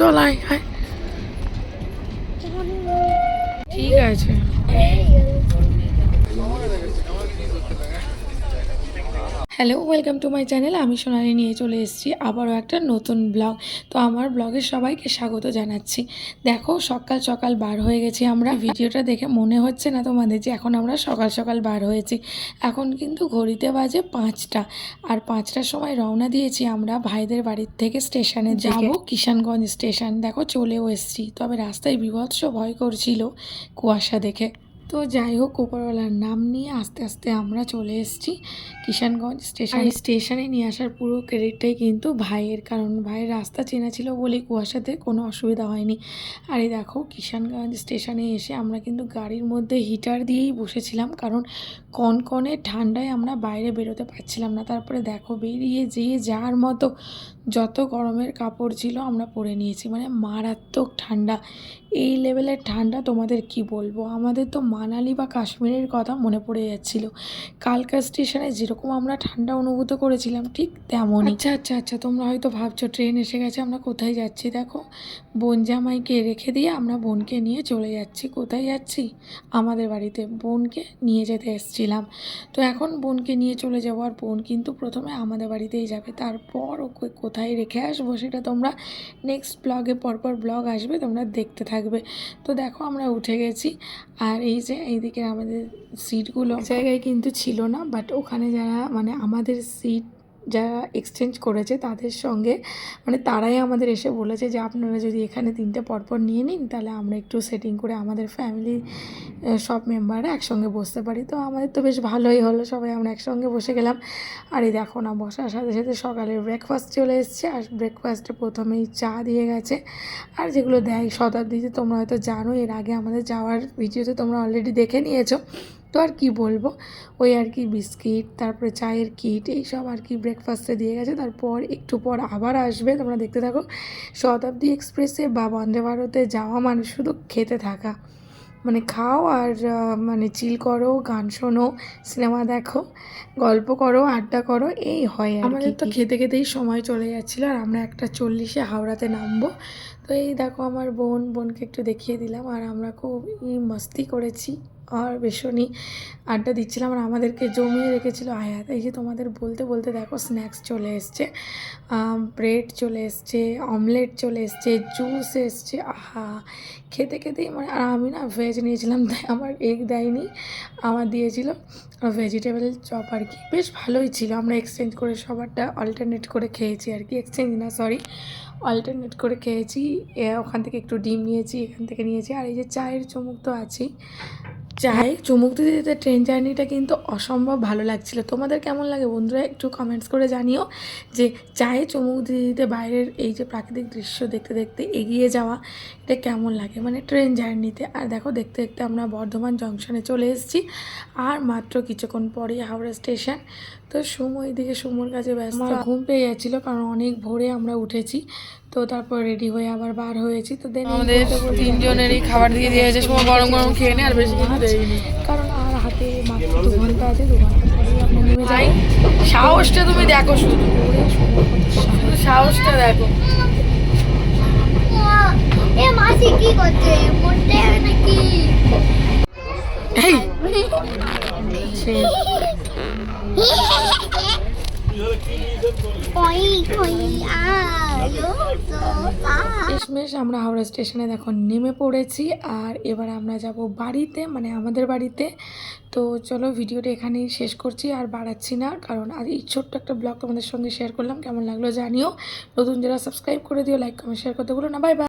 চল আয় আয়। ঠিক আছে। Hello welcome to my channel আমি সোনালি নিয়ে চলে এসেছি আবারও একটা নতুন ব্লগ তো আমার ব্লগে সবাইকে স্বাগত জানাচ্ছি। দেখো সকাল সকাল বার হয়ে গেছি আমরা। ভিডিওটা দেখে মনে হচ্ছে না তোমাদের যে এখন আমরা সকাল সকাল বার হয়েছি। এখন কিন্তু ঘড়িতে বাজে পাঁচটা। আর পাঁচটার সময় রওনা দিয়েছি আমরা ভাইদের বাড়ির থেকে স্টেশনে যাব কিষানগঞ্জ স্টেশন। দেখো চলেও এসেছি। তবে রাস্তায় বিভৎস ভয় করছিল কুয়াশা দেখে। তো যাই হোক উপরওয়ালার নাম নিয়ে আস্তে আস্তে আমরা চলে এসেছি কিষানগঞ্জ স্টেশন। স্টেশনে নিয়ে আসার পুরো ক্রেডিটটাই কিন্তু ভাইয়ের কারণ ভাইয়ের রাস্তা চেনা ছিল বলে কুয়াশাতে কোনো অসুবিধা হয়নি। আর এই দেখো কিষানগঞ্জ স্টেশনে এসে আমরা কিন্তু গাড়ির মধ্যে হিটার দিয়েই বসেছিলাম কারণ কনকনে ঠান্ডায় আমরা বাইরে বেরোতে পারছিলাম না। তারপরে দেখো বেরিয়ে যেয়ে যার মতো যত গরমের কাপড় ছিল আমরা পরে নিয়েছি। মানে মারাত্মক ঠান্ডা। এই লেভেলের ঠান্ডা তোমাদের কি বলব? আমাদের তো মানালি বা কাশ্মীরের কথা মনে পড়ে যাচ্ছিল। কালকা স্টেশনে যেরকম আমরা ঠান্ডা অনুভূত করেছিলাম, ঠিক তেমনই। আচ্ছা আচ্ছা আচ্ছা তোমরা হয়তো ভাবছ, ট্রেন এসে গেছে, আমরা কোথায় যাচ্ছি? দেখো বোন জামাইকে রেখে দিয়ে আমরা বোনকে নিয়ে চলে যাচ্ছি। কোথায় যাচ্ছি? আমাদের বাড়িতে বোনকে নিয়ে যেতে এসেছিলাম। তো এখন বোনকে নিয়ে চলে যাব আর বোন কিন্তু প্রথমে আমাদের বাড়িতেই যাবে। তারপর ওকে কোথায় রেখে আসব সেটা তোমরা নেক্সট ব্লগে পরপর ব্লগ আসবে, তোমরা দেখতে থাকবে। তো দেখো আমরা উঠে গেছি আর এই যে এইদিকে আমাদের সিটগুলো জায়গায় কিন্তু ছিল না বাট ওখানে যারা মানে আমাদের সিট যারা এক্সচেঞ্জ করেছে তাদের সঙ্গে মানে তারাই আমাদের এসে বলেছে যে আপনারা যদি এখানে তিনটে পরপর নিয়ে নিন, তাহলে আমরা একটু সেটিং করে আমাদের ফ্যামিলি সব মেম্বাররা একসঙ্গে বসতে পারি। তো আমাদের তো বেশ ভালোই হলো, সবাই আমরা একসঙ্গে বসে গেলাম। আর এই দেখো না, বসার সাথে সাথে সকালে ব্রেকফাস্ট চলে এসছে। আর ব্রেকফাস্টে প্রথমেই চা দিয়ে গেছে। আর যেগুলো দেয় শতাব্দীতে তোমরা হয়তো জানো এর আগে আমাদের যাওয়ার ভিডিওতে তোমরা অলরেডি দেখে নিয়েছো। তো আর কি বলব? ওই আর কি বিস্কিট তারপরে চায়ের কিট এইসব আর কি ব্রেকফাস্টে দিয়ে গেছে। তারপর একটু পর আবার আসবে তোমরা দেখতে থাকো। শতাব্দী এক্সপ্রেসে বা বন্দে ভারতে যাওয়া মানে শুধু খেতে থাকা। মানে খাও আর মানে চিল করো গান শোনো সিনেমা দেখো গল্প করো আড্ডা করো এই হয় আর আমাদের তো খেতে খেতেই সময় চলে যাচ্ছিল আর আমরা একটা চল্লিশে হাওড়াতে নামবো। তো এই দেখো আমার বোন বোনকে একটু দেখিয়ে দিলাম আর আমরা খুব মস্তি করেছি। আর ভীষণই আড্ডা দিচ্ছিলাম আর আমাদেরকে জমিয়ে রেখেছিল আয়াত। এই যে তোমাদের বলতে বলতে দেখো স্ন্যাক্স চলে এসছে ব্রেড চলে এসছে অমলেট চলে এসছে জুস এসছে, আহা! খেতে খেতেই মানে আর আমি না ভেজ নিয়েছিলাম, তাই আমার এগ দেয়নি, আমার দিয়েছিল ভেজিটেবল চপ আর কি। বেশ ভালোই ছিল, আমরা এক্সচেঞ্জ করে সবারটা অল্টারনেট করে খেয়েছি আর কি। এক্সচেঞ্জ না সরি অল্টারনেট করে খেয়েছি ওখান থেকে একটু ডিম নিয়েছি, এখান থেকে নিয়েছি, আর এই যে চায়ের চুমুক তো আছেই চায়ে চুমুক দিতে দিতে ট্রেন জার্নিটা কিন্তু অসম্ভব ভালো লাগছিল। তোমাদের কেমন লাগে বন্ধুরা একটু কমেন্টস করে জানিও যে চায়ে চুমুক দিতে দিতে বাইরের এই যে প্রাকৃতিক দৃশ্য দেখতে দেখতে এগিয়ে যাওয়া এটা কেমন লাগে? মানে ট্রেন জার্নিতে আর দেখো দেখতে দেখতে আমরা বর্ধমান জংশনে চলে এসেছি আর মাত্র কিছুক্ষণ পরেই হাওড়া স্টেশন তো সুম দিকে সুমোর কাছে ব্যস্ত। ঘুম পেয়ে যাচ্ছিল কারণ অনেক ভোরে আমরা উঠেছি। তো তারপর রেডি হয়ে আবার বার হয়েছি। তো দেন আমাদের তিনজনেরই খাবার দিয়ে দিয়েছে সময় গরম গরম খেয়ে নে আর বেশি কিছু দেয়নি। কারণ আর হাতে মাত্র দু ঘণ্টা আছে দু ঘণ্টা নেমে যাই সাহসটা তুমি দেখো শুধু। সাহসটা দেখো। এ মাসি কি করছে? হবে নাকি? এই! সে কই কই আলো তো তা শেষমেশ আমরা হাওড়া স্টেশনে দেখো নেমে পড়েছি আর এবার আমরা যাব বাড়িতে মানে আমাদের বাড়িতে। তো চলো ভিডিওটা এখানেই শেষ করছি আর বাড়াচ্ছি না, কারণ আজ এই ছোট্ট একটা ব্লগ তোমাদের সঙ্গে শেয়ার করলাম। কেমন লাগল জানিও। নতুন যারা সাবস্ক্রাইব করে দিও লাইক কমেন্ট শেয়ার করতে বলো না। Bye bye